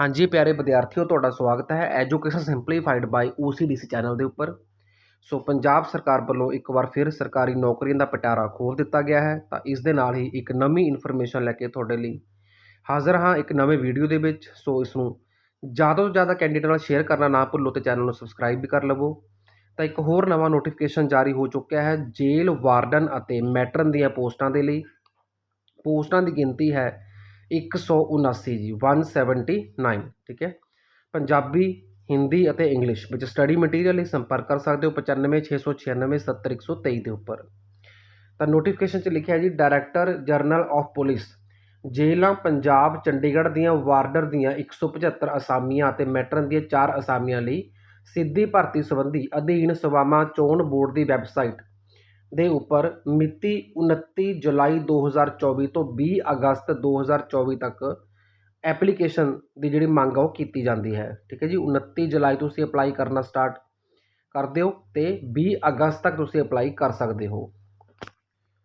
ਹਾਂਜੀ ਪਿਆਰੇ ਵਿਦਿਆਰਥੀਓ, ਤੁਹਾਡਾ ਸਵਾਗਤ ਹੈ education simplified by OCDC channel ਦੇ ਉੱਪਰ। ਸੋ ਪੰਜਾਬ ਸਰਕਾਰ ਵੱਲੋਂ ਇੱਕ ਵਾਰ ਫਿਰ ਸਰਕਾਰੀ ਨੌਕਰੀਆਂ ਦਾ ਪਟਾਰਾ ਖੋਲ੍ਹ ਦਿੱਤਾ ਗਿਆ ਹੈ। ਤਾਂ ਇਸ ਦੇ ਨਾਲ ਹੀ ਇੱਕ ਨਵੀਂ ਇਨਫੋਰਮੇਸ਼ਨ ਲੈ ਕੇ ਤੁਹਾਡੇ ਲਈ ਹਾਜ਼ਰ ਹਾਂ ਇੱਕ ਨਵੇਂ ਵੀਡੀਓ ਦੇ ਵਿੱਚ। ਸੋ ਇਸ ਨੂੰ ਜ਼ਿਆਦਾ ਤੋਂ ਜ਼ਿਆਦਾ ਕੈਂਡੀਡੇਟ ਨਾਲ ਸ਼ੇਅਰ ਕਰਨਾ ਨਾ ਭੁੱਲੋ ਤੇ ਚੈਨਲ ਨੂੰ ਸਬਸਕ੍ਰਾਈਬ ਵੀ ਕਰ ਲਵੋ। ਤਾਂ ਇੱਕ ਹੋਰ ਨਵਾਂ ਨੋਟੀਫਿਕੇਸ਼ਨ ਜਾਰੀ ਹੋ ਚੁੱਕਿਆ ਹੈ ਜੇਲ੍ਹ, ਵਾਰਡਨ ਅਤੇ ਮੈਟਰਨ ਦੀਆਂ ਪੋਸਟਾਂ ਦੇ ਲਈ। ਪੋਸਟਾਂ ਦੀ ਗਿਣਤੀ ਹੈ 179 ਜੀ 179 ਠੀਕ ਹੈ? ਪੰਜਾਬੀ, ਹਿੰਦੀ ਅਤੇ ਇੰਗਲਿਸ਼ ਵਿੱਚ ਸਟੱਡੀ ਮਟੀਰੀਅਲ ਲਈ ਸੰਪਰਕ ਕਰ ਸਕਦੇ ਹੋ 95696 70123 ਦੇ ਉੱਪਰ। ਤਾਂ ਨੋਟੀਫਿਕੇਸ਼ਨ 'ਚ ਲਿਖਿਆ ਜੀ ਡਾਇਰੈਕਟਰ ਜਨਰਲ ਆਫ ਪੁਲਿਸ ਜੇਲ੍ਹਾਂ ਪੰਜਾਬ, ਚੰਡੀਗੜ੍ਹ ਦੀਆਂ ਵਾਰਡਰ ਦੀਆਂ 175 ਅਸਾਮੀਆਂ ਅਤੇ ਮੈਟਰਨ ਦੀਆਂ 4 ਅਸਾਮੀਆਂ ਲਈ ਸਿੱਧੀ ਭਰਤੀ ਸੰਬੰਧੀ ਅਧੀਨ ਸੇਵਾਵਾਂ ਚੋਣ ਬੋਰਡ ਦੀ ਵੈਬਸਾਈਟ ਦੇ ਉੱਪਰ ਮਿਤੀ 29 ਜੁਲਾਈ 2024 ਤੋਂ ਵੀਹ ਅਗਸਤ 2024 ਤੱਕ ਐਪਲੀਕੇਸ਼ਨ ਦੀ ਜਿਹੜੀ ਮੰਗ ਆ ਉਹ ਕੀਤੀ ਜਾਂਦੀ ਹੈ। ਠੀਕ ਹੈ ਜੀ? 29 ਜੁਲਾਈ ਤੁਸੀਂ ਅਪਲਾਈ ਕਰਨਾ ਸਟਾਰਟ ਕਰ ਦਿਓ ਅਤੇ ਵੀਹ ਅਗਸਤ ਤੱਕ ਤੁਸੀਂ ਅਪਲਾਈ ਕਰ ਸਕਦੇ ਹੋ।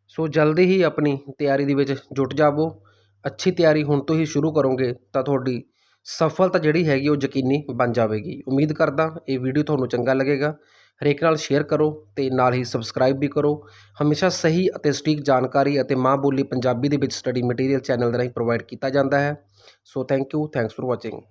ਸੋ ਜਲਦੀ ਹੀ ਆਪਣੀ ਤਿਆਰੀ ਦੇ ਵਿੱਚ ਜੁਟ ਜਾਵੋ। ਅੱਛੀ ਤਿਆਰੀ ਹੁਣ ਤੋਂ ਹੀ ਸ਼ੁਰੂ ਕਰੋਗੇ ਤਾਂ ਤੁਹਾਡੀ ਸਫਲਤਾ ਜਿਹੜੀ ਹੈਗੀ ਉਹ ਯਕੀਨੀ ਬਣ ਜਾਵੇਗੀ। ਉਮੀਦ ਕਰਦਾ ਇਹ ਵੀਡੀਓ ਤੁਹਾਨੂੰ ਚੰਗਾ ਲੱਗੇਗਾ। ਹਰੇਕ ਨਾਲ ਸ਼ੇਅਰ ਕਰੋ ਤੇ ਨਾਲ ਹੀ ਸਬਸਕ੍ਰਾਈਬ ਵੀ ਕਰੋ। ਹਮੇਸ਼ਾ ਸਹੀ ਅਤੇ ਸਟੀਕ ਜਾਣਕਾਰੀ ਅਤੇ ਮਾਂ ਬੋਲੀ ਪੰਜਾਬੀ ਦੇ ਵਿੱਚ ਸਟੱਡੀ ਮਟੀਰੀਅਲ ਚੈਨਲ ਦੇ ਰਾਹੀਂ ਪ੍ਰੋਵਾਈਡ ਕੀਤਾ ਜਾਂਦਾ ਹੈ। So thank you thanks for watching